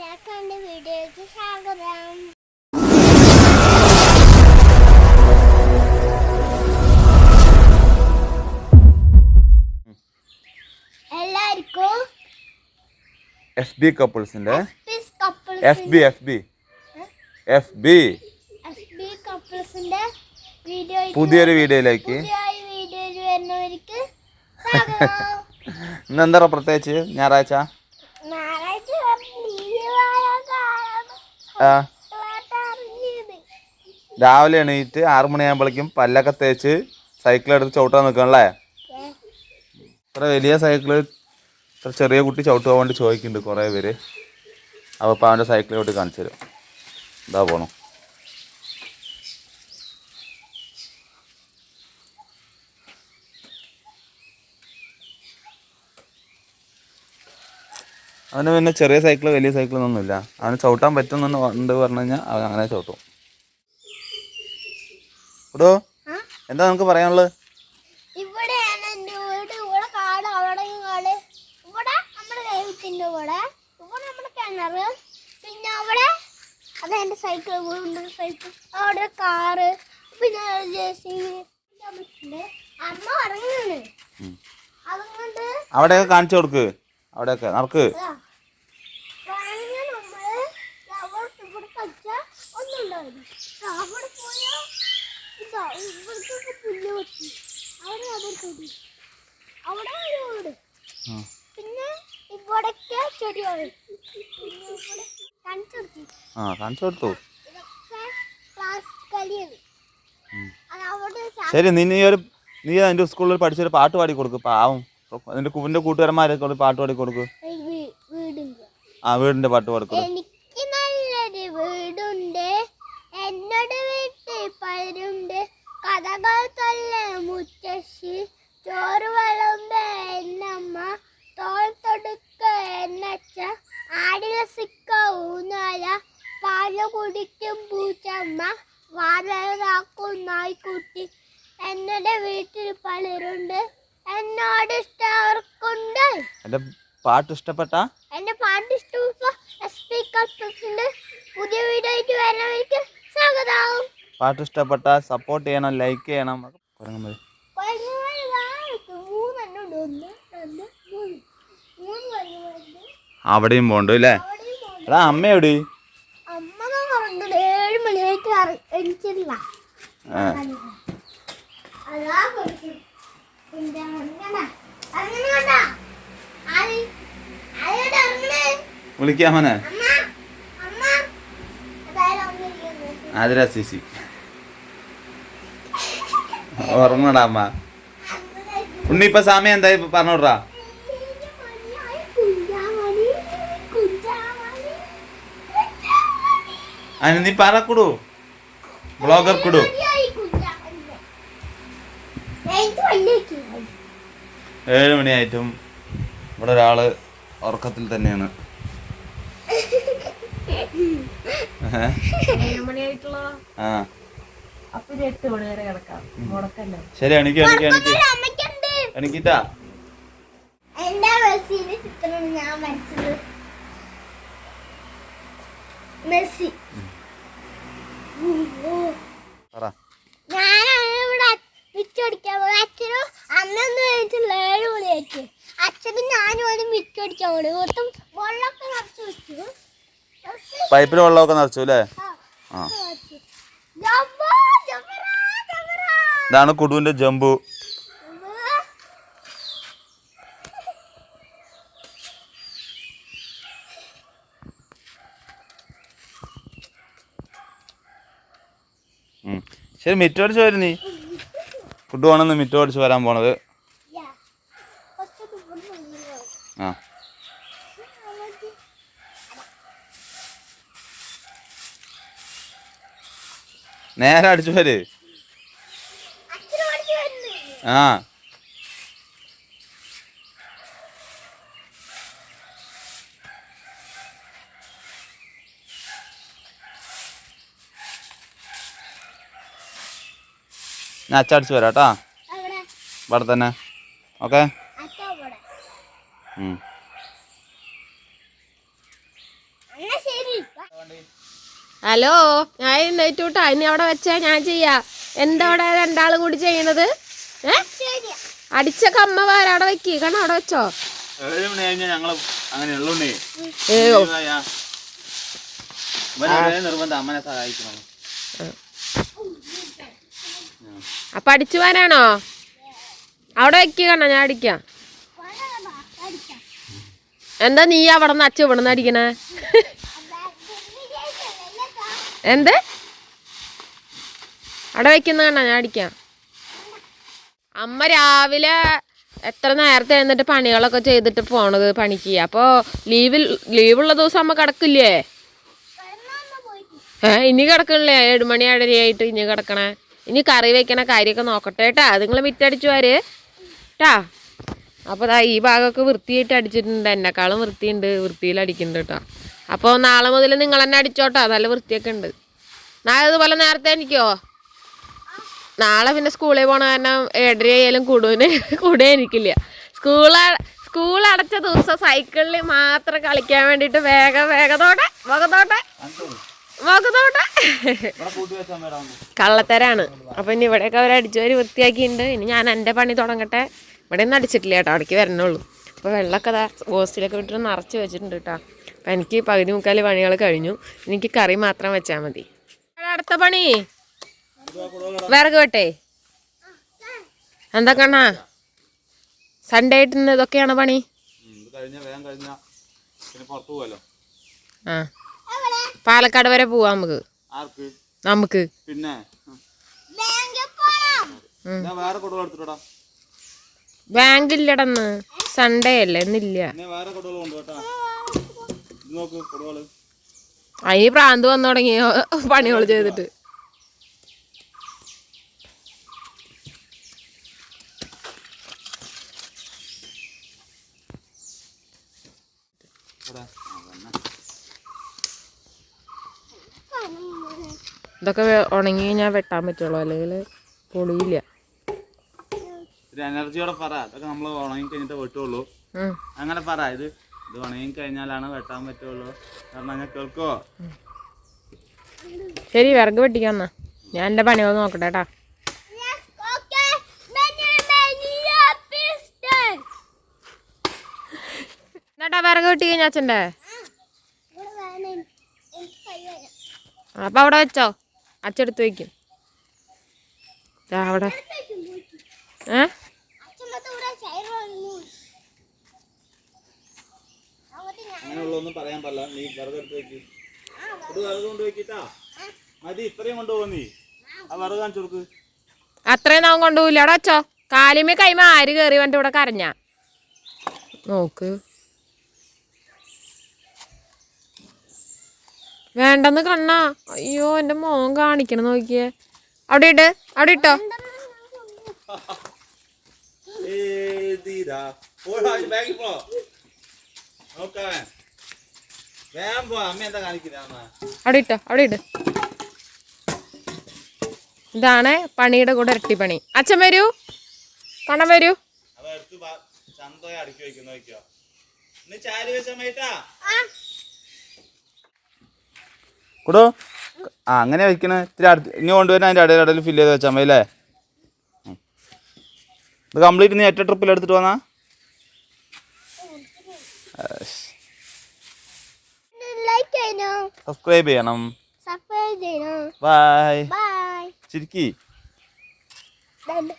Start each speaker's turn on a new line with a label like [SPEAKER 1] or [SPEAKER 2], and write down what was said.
[SPEAKER 1] എന്റെ വീഡിയോയ്ക്ക് സ്വാഗതം. എല്ലാവർക്കും
[SPEAKER 2] F B കപ്പിൾസിന്റെ F B F B F B
[SPEAKER 1] കപ്പിൾസിന്റെ
[SPEAKER 2] പുതിയൊരു വീഡിയോയിലേക്ക്.
[SPEAKER 1] പുതിയൊരു വീഡിയോയിൽ വരുന്നവർക്ക് സ്വാഗതം.
[SPEAKER 2] ഇന്ന് എന്താ പ്രത്യേകിച്ച്? ഞായറാഴ്ച
[SPEAKER 1] ലീവായ കാരണം
[SPEAKER 2] ആ, രാവിലെ എണീറ്റ് ആറു മണിയാകുമ്പോഴേക്കും പല്ലൊക്കെ തേച്ച് സൈക്കിൾ എടുത്ത് ചവിട്ടാൻ നിൽക്കണല്ലേ? ഇത്ര വലിയ സൈക്കിൾ ഇത്ര ചെറിയ കുട്ടി ചവിട്ടുക വേണ്ടി ചോദിക്കുന്നുണ്ട് കുറേ പേര്. അപ്പോൾ ഇപ്പോൾ അവന്റെ സൈക്കിൾ കാണിച്ചു തരും. ഇതാ പോണു. അവന് പിന്നെ ചെറിയ സൈക്കിൾ വലിയ സൈക്കിളൊന്നുമില്ല അവന് ചവിട്ടാൻ പറ്റുമെന്ന് ഉണ്ട് പറഞ്ഞു കഴിഞ്ഞാൽ അവൻ അങ്ങനെ ചവിട്ടും.
[SPEAKER 1] ഇടോ?
[SPEAKER 2] എന്താ നമുക്ക് പറയാനുള്ളത്
[SPEAKER 1] പിന്നെ അവിടെ അത് എന്റെ സൈക്കിൾ അവിടെ കാറ്. പിന്നെ ജെ സി അമ്മ. അതുകൊണ്ട്
[SPEAKER 2] അവിടെയൊക്കെ കാണിച്ചു കൊടുക്ക്. അവിടെയൊക്കെ നടക്ക്. ആ.
[SPEAKER 1] കാണിച്ചു
[SPEAKER 2] കൊടുത്തു. ശരി നീ നീ ഒരു നീ അതിന്റെ സ്കൂളിൽ പഠിച്ചൊരു പാട്ട് പാടി കൊടുക്ക് പാവം. അതിന്റെ കുവിന്റെ കൂട്ടുകാരന്മാരൊക്കെ പാട്ട് പാടി കൊടുക്ക് ആ വീടിന്റെ പാട്ട് പാടി
[SPEAKER 1] എനിക്ക് നല്ലൊരു വീടുണ്ട്. എന്നോട് വീട്ടിൽ പലരുണ്ട് കഥകൾ തല്ല മുത്തശ്ശി. ചോറ് വളമ്പ എന്നമ്മ. തോൾ തൊടുക്ക എന്നച്ച. ആടിലസിക്ക ഊന്നാല. പാൽ കുടിക്കും പൂച്ചമ്മ. വാലാക്കും നായ്ക്കുട്ടി. എന്നോട് വീട്ടിൽ പലരുണ്ട്. എന്നോട് ഇഷ്ടവർക്കുണ്ട്
[SPEAKER 2] എന്റെ പാട്ട് ഇഷ്ടപ്പെട്ട?
[SPEAKER 1] എന്റെ പാട്ട് ഇഷ്ടപ്പെട്ട എസ് പി കൾപ്പസിന്റെ പുതിയ വീഡിയോ ആയിട്ട് വരുന്നവർക്ക് സ്വാഗതം
[SPEAKER 2] പാട്ട് ഇഷ്ടപ്പെട്ട സപ്പോർട്ട് ചെയ്യണം ലൈക്ക് ചെയ്യണം.
[SPEAKER 1] കൊരങ്ങന്മാരുണ്ട്
[SPEAKER 2] അവിടെയും പോണ്ടു അല്ലേ. എടാ അമ്മ എവിടെ?
[SPEAKER 1] ഏഴ് മണിയായിട്ട്
[SPEAKER 2] എനിക്കില്ല.
[SPEAKER 1] അതാ കൊടുക്കും പിന്നെ അങ്ങനെ അങ്ങനെ കണ്ടാ ആര് ആരോട് ഇറങ്ങണേ
[SPEAKER 2] വിളിക്കാമനെ ആതിര സി സി ഉറങ്ങടാ അമ്മ. ഉണ്ണി ഇപ്പൊ സമയം എന്തായി? പറഞ്ഞോടാ അതിന് നീ പറക്കൂടു ബ്ലോഗർ കൊടു. ഏഴ് മണിയായിട്ടും ഇവിടെ ഒരാൾ ഉറക്കത്തിൽ തന്നെയാണ് ഏഹ്? ആ
[SPEAKER 3] അപ്പൊ ഇത് എട്ട് മണി വരെ കിടക്കാം മുടക്കല്ലോ
[SPEAKER 2] ശരി എനിക്ക് എനിക്ക് എനിക്ക് എണിക്കിട്ടാ.
[SPEAKER 1] എന്റെ മെസ്സിന്റെ ചിത്രം ഞാൻ വരച്ചത്. മെസ്സി. ഞാനാണ് ഇവിടെ മിച്ചടിക്കാൻ പോകുന്നത് അച്ഛനും അന്നൊന്നും കഴിച്ചില്ല ഏഴ് മണി കഴിച്ചു അച്ഛനും ഞാനും ഒരു മിച്ചടിക്കാൻ പോണു മൊത്തം വെള്ളമൊക്കെ നിറച്ച് വെച്ചു.
[SPEAKER 2] പൈപ്പിൽ വെള്ളമൊക്കെ നിറച്ചു അല്ലേ
[SPEAKER 1] ആ.
[SPEAKER 2] ഇതാണ് കുടുവിന്റെ ജമ്പു. ശരി മിറ്റം അടിച്ച് വരും നീ കുട്ടുവാണെന്ന് മിറ്റം അടിച്ച് വരാൻ പോണത്. ആ നേരെ അടിച്ചു വര്. ആ. ഞാൻ അച്ചടിച്ച് വരാം കേട്ടാ. ഇവിടെ തന്നെ. ഓക്കെ?
[SPEAKER 1] ശരി.
[SPEAKER 3] ഹലോ ഞാൻ എഴുന്നേറ്റ് വിട്ടാ ഇനി അവിടെ വെച്ചാ ഞാൻ ചെയ്യാ. എന്തവിടെ രണ്ടാളും കൂടി ചെയ്യണത് ഏ? അടിച്ച കമ്മ വേറെ അവിടെ വെക്കി. കാരണം അവിടെ വെച്ചോ?
[SPEAKER 2] ഏഴ് മണി കഴിഞ്ഞാൽ അങ്ങനെ ഉള്ളുണ്ടേ.
[SPEAKER 3] ഏയോ
[SPEAKER 2] നിർബന്ധം അമ്മനെ സഹായിക്കണം
[SPEAKER 3] അപ്പൊ അടിച്ചു വരാണോ അവിടെ വെക്കി കണ്ണ ഞാൻ അടിക്കാം. എന്താ നീ അവിടെ നിന്ന് അച്ഛൻ ഇവിടെ നിന്ന് അടിക്കണേ? എന്ത്? അവിടെ വെക്കുന്ന കണ്ട ഞാൻ അടിക്കാം. അമ്മ രാവിലെ എത്ര നേരത്തെ എഴുന്നിട്ട് പണികളൊക്കെ ചെയ്തിട്ട് പോണത് പണിക്ക്? അപ്പോൾ ലീവിൽ ലീവുള്ള ദിവസം അമ്മ കിടക്കില്ലേ. ഏ ഇനി കിടക്കണില്ലേ? ഏഴ് മണി ഏഴരയായിട്ട് ഇനി കിടക്കണേ. ഇനി കറി വെക്കണ കാര്യമൊക്കെ നോക്കട്ടെ കേട്ടാ. നിങ്ങൾ മിറ്റടിച്ചു വാര് കേട്ടാ അപ്പോൾ ഈ ഭാഗമൊക്കെ വൃത്തിയായിട്ട് അടിച്ചിട്ടുണ്ട്. എന്നെക്കാളും വൃത്തിയുണ്ട്. വൃത്തിയിൽ അടിക്കുന്നുണ്ട് കേട്ടോ. അപ്പോൾ നാളെ മുതൽ നിങ്ങൾ തന്നെ അടിച്ചോട്ടോ. നല്ല വൃത്തിയൊക്കെ ഉണ്ട്. നാളെ അതുപോലെ നേരത്തെ എനിക്കോ നാളെ പിന്നെ സ്കൂളിൽ പോണ കാരണം ഏഴര ആയാലും കൂടുവിന് കൂടെ എനിക്കില്ല സ്കൂൾ സ്കൂൾ അടച്ച ദിവസം സൈക്കിളിൽ മാത്രം കളിക്കാൻ വേണ്ടിയിട്ട് വേഗം
[SPEAKER 2] വേഗതോടെ വെച്ചാൽ മേഡം
[SPEAKER 3] കള്ളത്തരാണ്. അപ്പം ഇനി ഇവിടെയൊക്കെ അവർ അടിച്ചു വൃത്തിയാക്കിയിട്ടുണ്ട്. ഇനി ഞാൻ എന്റെ പണി തുടങ്ങട്ടെ. ഇവിടെ ഒന്നും അടിച്ചിട്ടില്ല കേട്ടോ. അവിടേക്ക് വരണുള്ളൂ അപ്പോൾ വെള്ളമൊക്കെ ദാ ഹോസ്റ്റലൊക്കെ വിട്ടിട്ട് നിറച്ച് വെച്ചിട്ടുണ്ട് കേട്ടോ. അപ്പം എനിക്ക് പകുതി മുക്കാൽ പണികൾ കഴിഞ്ഞു. എനിക്ക് കറി മാത്രം വെച്ചാൽ മതി. അടുത്ത പണി. വിറക് വെട്ടേ. എന്താ കണ്ണാ? സൺഡേ ആയിട്ട് ഇതൊക്കെയാണ് പണി? ആ. പാലക്കാട് വരെ പോവാ നമുക്ക്.
[SPEAKER 2] ആർക്ക്?
[SPEAKER 3] നമുക്ക്.
[SPEAKER 2] പിന്നെ? എടുത്തിട്ടാ
[SPEAKER 3] ബാങ്കില്ലടന്ന്. സൺഡേ അല്ലേ ഇന്നില്ല
[SPEAKER 2] പിന്നെ വേറെ കൊടുവൾ കൊണ്ടുപോട്ടാ ഇത് നോക്ക് കൊടുവാൾ
[SPEAKER 3] അതിന് പ്രാന്ത് വന്നു തുടങ്ങിയ പണികൾ ചെയ്തിട്ട്. ഇതൊക്കെ ഉണങ്ങി കഴിഞ്ഞാൽ വെട്ടാൻ പറ്റുള്ളൂ അല്ലെങ്കിൽ പൊളിയില്ല.
[SPEAKER 2] എനർജിയോടെ പറ അതൊക്കെ നമ്മൾ ഉണങ്ങി കഴിഞ്ഞിട്ട് വെട്ടുള്ളൂ അങ്ങനെ പറ ഇത് ഇത് ഉണങ്ങി കഴിഞ്ഞാലാണ് വെട്ടാൻ പറ്റുള്ളൂ. കാരണം ഞാൻ കേൾക്കോ?
[SPEAKER 3] ശരി വിറക് വെട്ടിക്കാന്നാ ഞാൻ എന്റെ പണികൾ നോക്കട്ടെ കേട്ടാ. എന്നാട്ടാ വിറക് വെട്ടി കഴിഞ്ഞ
[SPEAKER 1] അച്ഛന്റെ.
[SPEAKER 3] അപ്പം അവിടെ വെച്ചോ. അച്ഛടുത്ത് വയ്ക്കും അവിടെ. ഏ
[SPEAKER 1] അച്ഛമ്മത്തെ ഇവിടെ chair വന്നു.
[SPEAKER 2] അങ്ങനെയുള്ളൊന്നും പറയാൻ പറ്റില്ല നീ വെറുതെ എടുത്ത് വെക്ക്. ഇത് വെറുതെ കൊണ്ട് വെക്കിട്ടാ? മതി ഇത്രയും കൊണ്ടുപോകും നീ. ആ വെറുതെ കാണിച്ചു കൊടുക്ക്.
[SPEAKER 3] അത്രയും നാം കൊണ്ടുപോയില്ല അവിടെ വെച്ചോ കാലിമേ കൈമ ആര് കയറി വന്നിട്ട് ഇവിടെ കരഞ്ഞ? നോക്ക്. വേണ്ടെന്ന് കണ്ണ. അയ്യോ എന്റെ മോൻ കാണിക്കണം നോക്കിയേ. അവിടെ ഇട്ട് അവിടെ ഇട്ടോ.
[SPEAKER 2] ഏതിരാ പോടാ ബാഗിൽ പോ നോക്കാൻ വേഗം പോ അമ്മ എന്താ കാണിക്കുന്ന
[SPEAKER 3] അവിടെ ഇട്ടോ അവിടെ ഇട്ട് ഇതാണ് പണിയുടെ കൂടെ ഇരട്ടിപ്പണി അച്ഛൻ വരൂ. പണം വരൂ.
[SPEAKER 2] കുടോ. ആ അങ്ങനെ വെക്കണ. ഇത്തിരി അടുത്ത് ഇനി കൊണ്ടുവരുന്ന അതിന്റെ ഇടയിൽ ഇടയിൽ ഫില്ല് ചെയ്ത് വെച്ചാൽ മതി അല്ലേ? ഇത് കംപ്ലീറ്റ് നീ ഒറ്റ ട്രിപ്പിൽ എടുത്തിട്ട് വന്നാ? സബ്സ്ക്രൈബ് ചെയ്യണം.
[SPEAKER 1] സബ്സ്ക്രൈബ് ചെയ്യണം.
[SPEAKER 2] Bye
[SPEAKER 1] bye
[SPEAKER 2] Thank
[SPEAKER 1] by